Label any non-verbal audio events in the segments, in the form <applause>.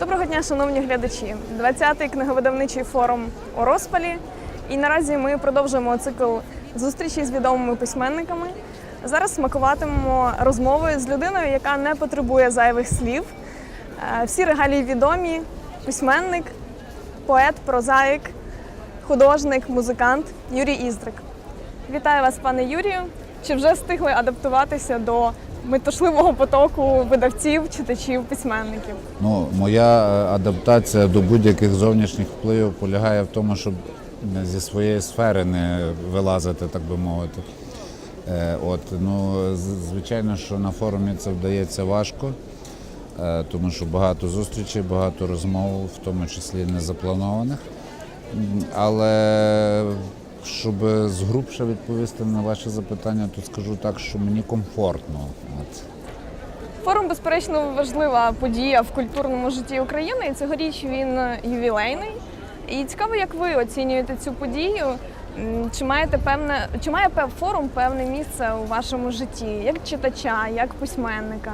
Доброго дня, шановні глядачі. 20-й книговидавничий форум у розпалі. І наразі ми продовжуємо цикл зустрічей з відомими письменниками. Зараз смакуватимемо розмовою з людиною, яка не потребує зайвих слів. Е, Всі регалії відомі: письменник, поет, прозаїк, художник, музикант Юрій Іздрик. Вітаю вас, пане Юрію. Чи вже встигли адаптуватися до метушливого потоку видавців, читачів, письменників? Ну, моя е, адаптація до будь-яких зовнішніх впливів полягає в тому, щоб зі своєї сфери не вилазити, так би мовити. Е, От, ну, звичайно, що на форумі це вдається важко, е, тому що багато зустрічей, багато розмов, в тому числі незапланованих. Але щоб згрубше відповісти на ваше запитання, то скажу так, що мені комфортно. От. Форум, безперечно, важлива подія в культурному житті України. І цьогоріч він ювілейний. І цікаво, як ви оцінюєте цю подію. Чи маєте певне, чи має форум певне місце у вашому житті, як читача, як письменника?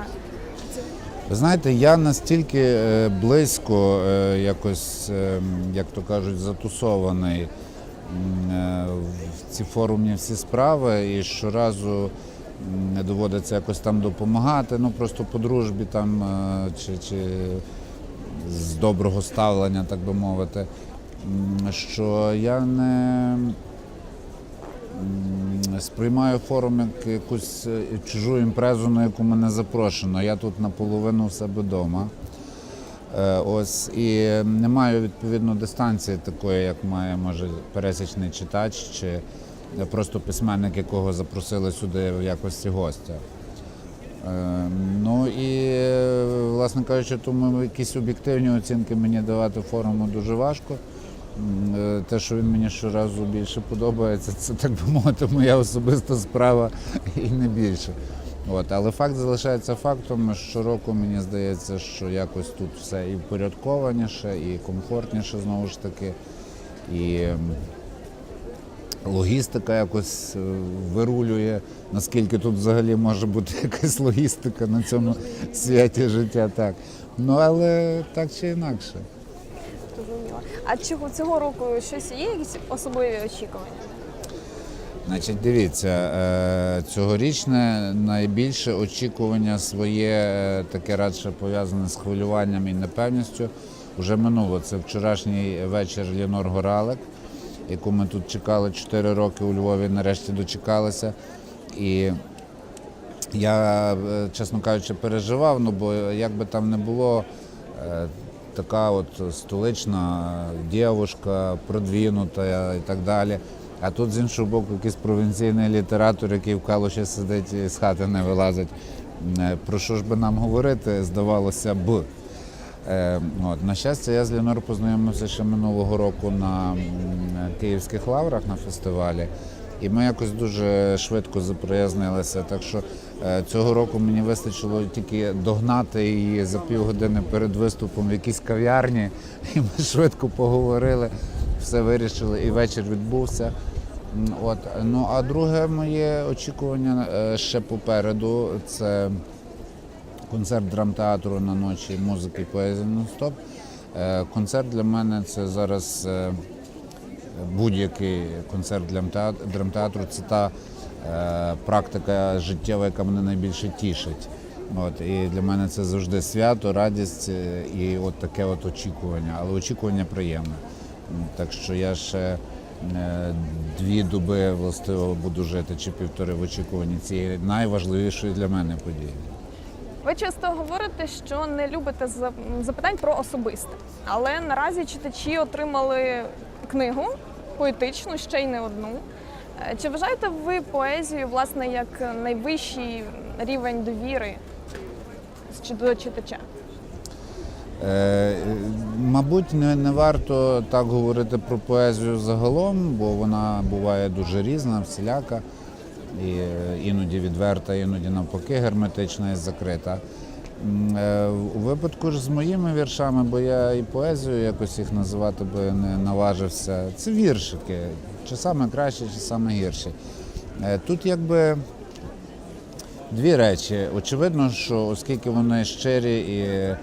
Ви знаєте, я настільки е, близько, е, якось, е, як то кажуть, затусований е, в ці форумні всі справи, і щоразу не доводиться якось там допомагати, ну просто по дружбі там е, чи, чи з доброго ставлення, так би мовити, що я не сприймаю форум як якусь е, чужу імпрезу, на яку мене запрошено. Я тут наполовину в себе вдома. Е, Ось і не маю відповідно дистанції такої, як має може пересічний читач чи просто письменник, якого запросили сюди в якості гостя. Е, Ну і власне кажучи, тому якісь об'єктивні оцінки мені давати форуму дуже важко. Е, Те, що він мені щоразу більше подобається, це так би мовити, моя особиста справа і не більше. От, але факт залишається фактом. Щороку мені здається, що якось тут все і впорядкованіше, і комфортніше знову ж таки. І логістика якось е, вирулює, наскільки тут взагалі може бути <laughs> якась логістика на цьому святі життя. Так. Ну але так чи інакше. А чого цього року щось є, якісь особливі очікування? Значить, дивіться, е, цьогорічне найбільше очікування своє е, таке радше пов'язане з хвилюванням і непевністю. Вже минуло. Це вчорашній вечір Лінор Горалик, яку ми тут чекали 4 роки у Львові, нарешті дочекалися. І я, е, чесно кажучи, переживав, ну бо як би там не було, така от столична дівчинка, продвинута і так далі. А тут з іншого боку якийсь провінційний літератор, який в калуші сидить і з хати не вилазить. Е, Про що ж би нам говорити, здавалося б. Е, От, на щастя, я з Лінор познайомився ще минулого року на Київських лаврах на фестивалі. І ми якось дуже швидко заприязнилися. Так що е, цього року мені вистачило тільки догнати її за півгодини перед виступом в якійсь кав'ярні, <laughs> і ми швидко поговорили, все вирішили, і вечір відбувся. От. Ну а друге моє очікування е, ще попереду це концерт драмтеатру на ночі музики поезії нон-стоп. Концерт для мене це зараз е, будь-який концерт для драмтеатру це та е, практика життєва, яка мене найбільше тішить. От, і для мене це завжди свято, радість і от таке от очікування, але очікування приємне. Так що я ще е, дві доби властиво буду жити чи півтори в очікуванні цієї найважливішої для мене події. Ви часто говорите, що не любите запитань про особисте, але наразі читачі отримали книгу поетичну, ще й не одну. Е, Чи вважаєте ви поезію власне як найвищий рівень довіри до читача? Е, Мабуть, не, не варто так говорити про поезію загалом, бо вона буває дуже різна, всіляка, і е, іноді відверта, іноді навпаки герметична і закрита. Е, У випадку ж з моїми віршами, бо я і поезію якось їх називати би не наважився. Це віршики, чи саме кращі, чи саме гірші. Тут якби дві речі. Очевидно, що оскільки вони щирі і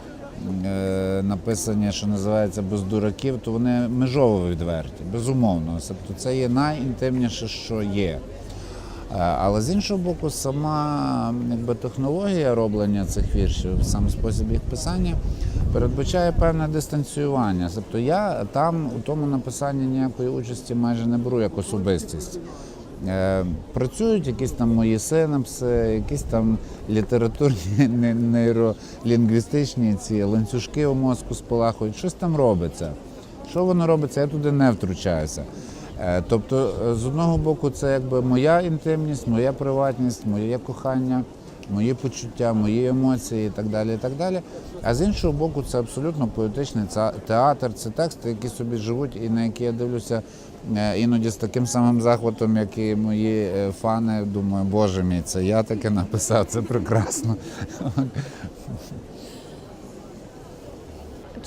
написані, що називається без дураків, то вони межово відверті, безумовно. Тобто це є найінтимніше, що є. Е, Але з іншого боку, сама якби, технологія роблення цих віршів, сам спосіб їх писання передбачає певне дистанціювання. Тобто я там у тому написанні ніякої участі майже не беру як особистість. Е, Працюють якісь там мої синапси, якісь там літературні <laughs> нейролінгвістичні ці ланцюжки у мозку спалахують, щось там робиться. Що воно робиться, я туди не втручаюся. Е, Тобто, е, з одного боку, це якби моя інтимність, моя приватність, моє кохання, мої почуття, мої емоції і так далі. і так далі. А з іншого боку, це абсолютно поетичний театр, це тексти, які собі живуть і на які я дивлюся іноді з таким самим захватом, як і мої е, фани. Думаю, боже мій, це я таке написав, це прекрасно.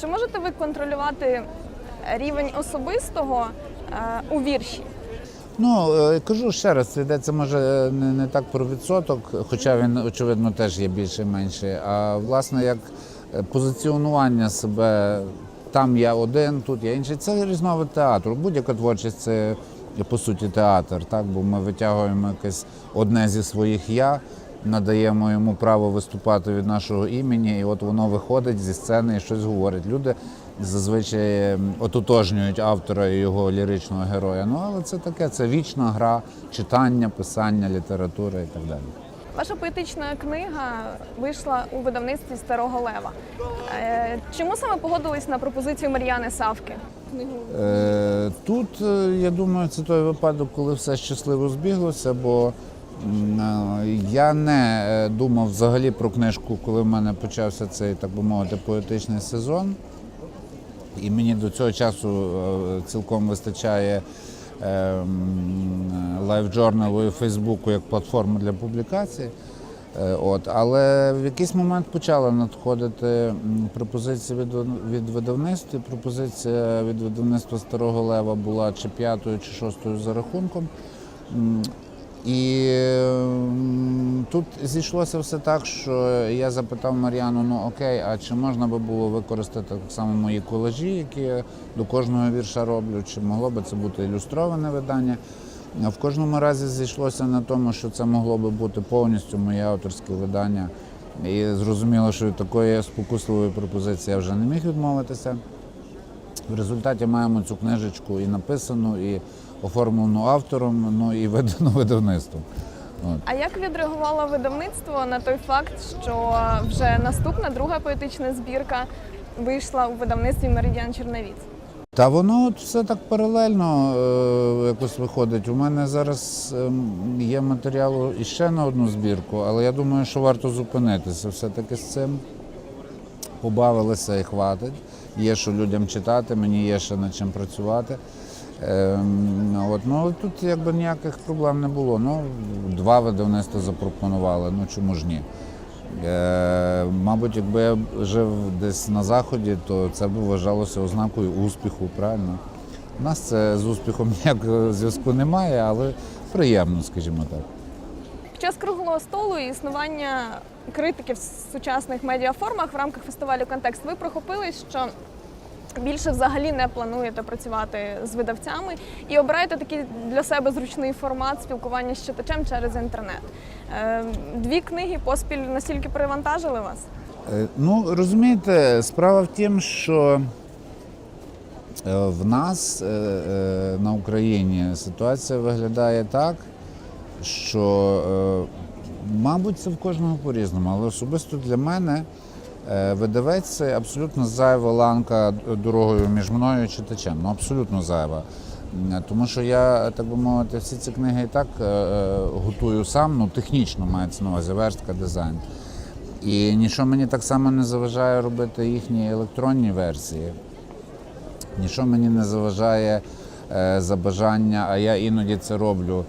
Чи можете ви контролювати рівень особистого е, у вірші? Ну, е, кажу ще раз, це йдеться може не, не так про відсоток, хоча він, очевидно, теж є більше менший, а власне як е, позиціонування себе. Там я один, тут я інший. Це різновид театру. Будь-яка творчість це по суті театр, так? бо ми витягуємо якесь одне зі своїх я, надаємо йому право виступати від нашого імені, і от воно виходить зі сцени і щось говорить. Люди зазвичай ототожнюють автора і його ліричного героя. Ну але це таке, це вічна гра читання, писання, літератури і так далі. Ваша поетична книга вийшла у видавництві Старого Лева. Е, Чому саме погодились на пропозицію Мар'яни Савки? Е, Тут, е, я думаю, це той випадок, коли все щасливо збіглося, бо я не думав взагалі про книжку, коли в мене почався цей, так би мовити, поетичний сезон. І мені до цього часу цілком вистачає лайв-джорналу і Фейсбуку як платформи для публікацій. Е, От, але в якийсь момент почала надходити пропозиція від, від видавництва. Пропозиція від видавництва Старого Лева була чи п'ятою, чи шостою за рахунком. І тут зійшлося все так, що я запитав Мар'яну: ну окей, а чи можна би було використати так само мої колажі, які я до кожного вірша роблю, чи могло би це бути ілюстроване видання? В кожному разі зійшлося на тому, що це могло би бути повністю моє авторське видання. І зрозуміло, що від такої спокусливої пропозиції я вже не міг відмовитися. В результаті маємо цю книжечку і написану, і оформлену автором, ну і видану <laughs> видавництвом. От. А як відреагувало видавництво на той факт, що вже наступна друга поетична збірка вийшла у видавництві Меридіан Черновіць? Та воно все так паралельно е, якось виходить. У мене зараз ем, є матеріалу іще на одну збірку, але я думаю, що варто зупинитися все-таки з цим. Побавилися і хватить. Є що людям читати, мені є ще над чим працювати. Ем, от, ну, тут якби ніяких проблем не було. Ну, два видавництва запропонували, ну чому ж ні? Е, мабуть, якби я жив десь на заході, то це б вважалося ознакою успіху, правильно? У нас це з успіхом <laughs> ніякого зв'язку немає, але приємно, скажімо так. Під час круглого столу існування критиків в сучасних медіаформах в рамках фестивалю Контекст ви прохопились, що більше взагалі не плануєте працювати з видавцями і обираєте такий для себе зручний формат спілкування з читачем через інтернет. Е, Дві книги поспіль настільки перевантажили вас? Е, Ну, розумієте, справа в тім, що е, в нас е, на Україні ситуація виглядає так, що, мабуть, це в кожного по-різному, але особисто для мене е, видавець це абсолютно зайва ланка дорогою між мною і читачем. Ну, абсолютно зайва. Тому що я, так би мовити, всі ці книги і так е, е, готую сам, ну технічно мається на увазі дизайн. І нічого мені так само не заважає робити їхні електронні версії. Нічого мені не заважає е, за бажання, а я іноді це роблю.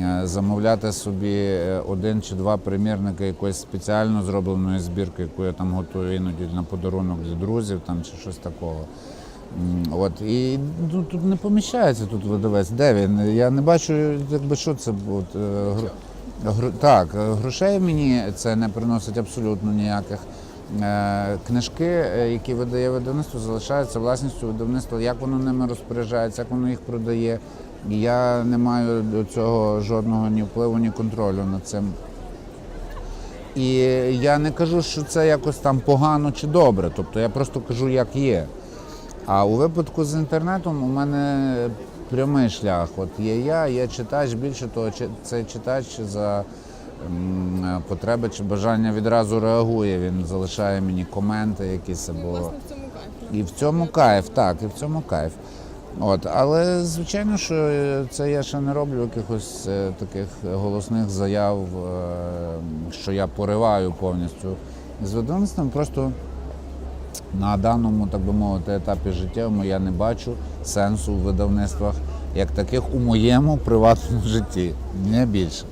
Е, Замовляти собі е, один чи два примірники якоїсь спеціально зробленої збірки, яку я там готую іноді на подарунок для друзів там, чи щось такого. От, і ну, тут не поміщається тут видавець. Де він? Я не бачу, якби що це. От, е, гру- Гру- Так, грошей мені це не приносить абсолютно ніяких. Книжки, які видає видавництво, залишаються власністю видавництва. Як воно ними розпоряджається, як воно їх продає. Я не маю до цього жодного ні впливу, ні контролю над цим. І я не кажу, що це якось там погано чи добре. Тобто я просто кажу, як є. А у випадку з інтернетом у мене прямий шлях. От є я, є читач, більше того, цей читач за потреби чи бажання відразу реагує. Він залишає мені коменти якісь або. І в цьому кайф, так, і в цьому кайф. От, але звичайно, що е, це я ще не роблю якихось е, таких голосних заяв, е, що я пориваю повністю з видавництвом. Просто на даному, так би мовити, етапі життєвому я не бачу сенсу в видавництвах як таких у моєму приватному житті. Не більше.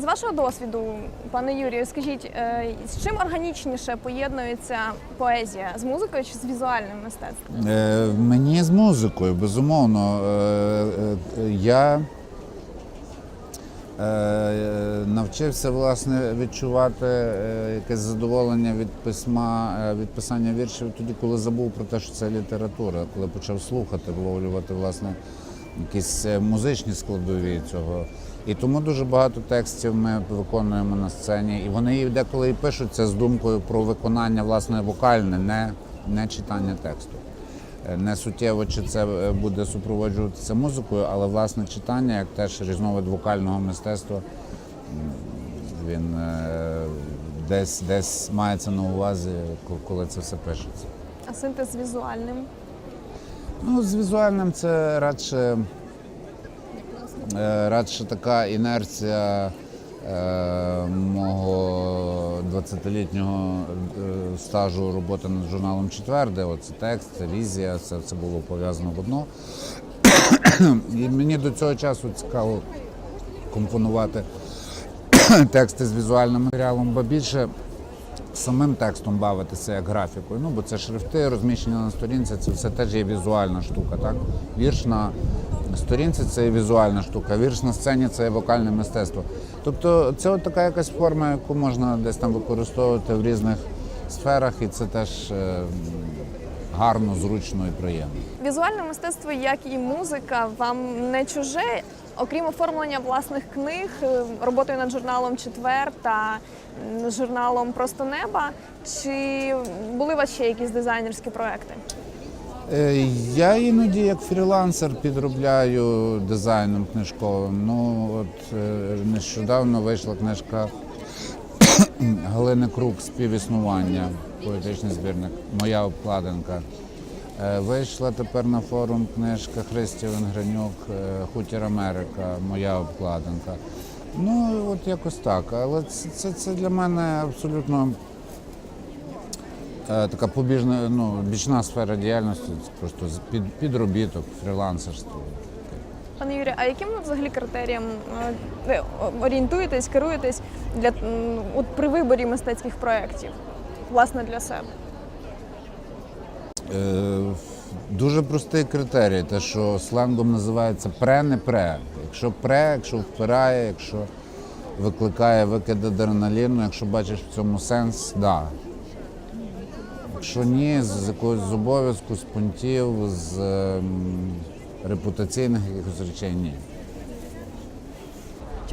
З вашого досвіду, пане Юрію, скажіть, е, з чим органічніше поєднується поезія з музикою чи з візуальним мистецтвом? Е, мені з музикою, безумовно. Е, я навчився власне відчувати якесь задоволення від письма, від писання віршів тоді, коли забув про те, що це література, коли почав слухати, вловлювати власне якісь музичні складові цього. І тому дуже багато текстів ми виконуємо на сцені, і вони деколи і пишуться з думкою про виконання власне вокальне, не, не читання тексту. Е, Не суттєво, чи це е, буде супроводжуватися музикою, але власне читання, як теж різновид вокального мистецтва, він е, десь, десь мається на увазі, коли це все пишеться. А синтез візуальним? Ну, з візуальним це радше, радше така інерція е, мого 20-літнього е, стажу роботи над журналом Четвер, оце текст, це візія, це, це було пов'язано в одно. І мені до цього часу цікаво компонувати тексти з візуальним матеріалом, бо більше самим текстом бавитися як графікою. Ну, бо це шрифти, розміщення на сторінці, це все теж є візуальна штука. Так? Вірш на сторінці це є візуальна штука, вірш на сцені це є вокальне мистецтво. Тобто це от така якась форма, яку можна десь там використовувати в різних сферах, і це теж е, гарно, зручно і приємно. Візуальне мистецтво, як і музика, вам не чуже, окрім оформлення власних книг, е, роботою над журналом Четвер та журналом Просто неба. Чи були у вас ще якісь дизайнерські проекти? Е, Я іноді як фрілансер підробляю дизайном книжковим. Ну от е, нещодавно вийшла книжка <coughs> Галини Крук Співіснування, поетичний збірник, моя обкладинка. Е, Вийшла тепер на форум книжка Христі Венгранюк е, Хутір Америка, моя обкладинка. Ну, от якось так. Але це, це, це для мене абсолютно Е, така побіжна, ну, бічна сфера діяльності, це просто під, підробіток, фрілансерство. Пане Юрію, а яким взагалі критеріям е, орієнтуєтесь, керуєтесь для от при виборі мистецьких проєктів, власне для себе? Е, дуже простий критерій, те, що сленгом називається пре-не пре. Якщо пре, якщо впирає, якщо викликає викид адреналіну, якщо бачиш в цьому сенс, да. Якщо ні, з якогось з обов'язку, з пунктів, з ем, репутаційних якихось речей ні.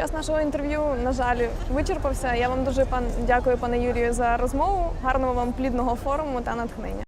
Час нашого інтерв'ю, на жаль, вичерпався. Я вам дуже пан дякую, пане Юрію, за розмову. Гарного вам плідного форуму та натхнення.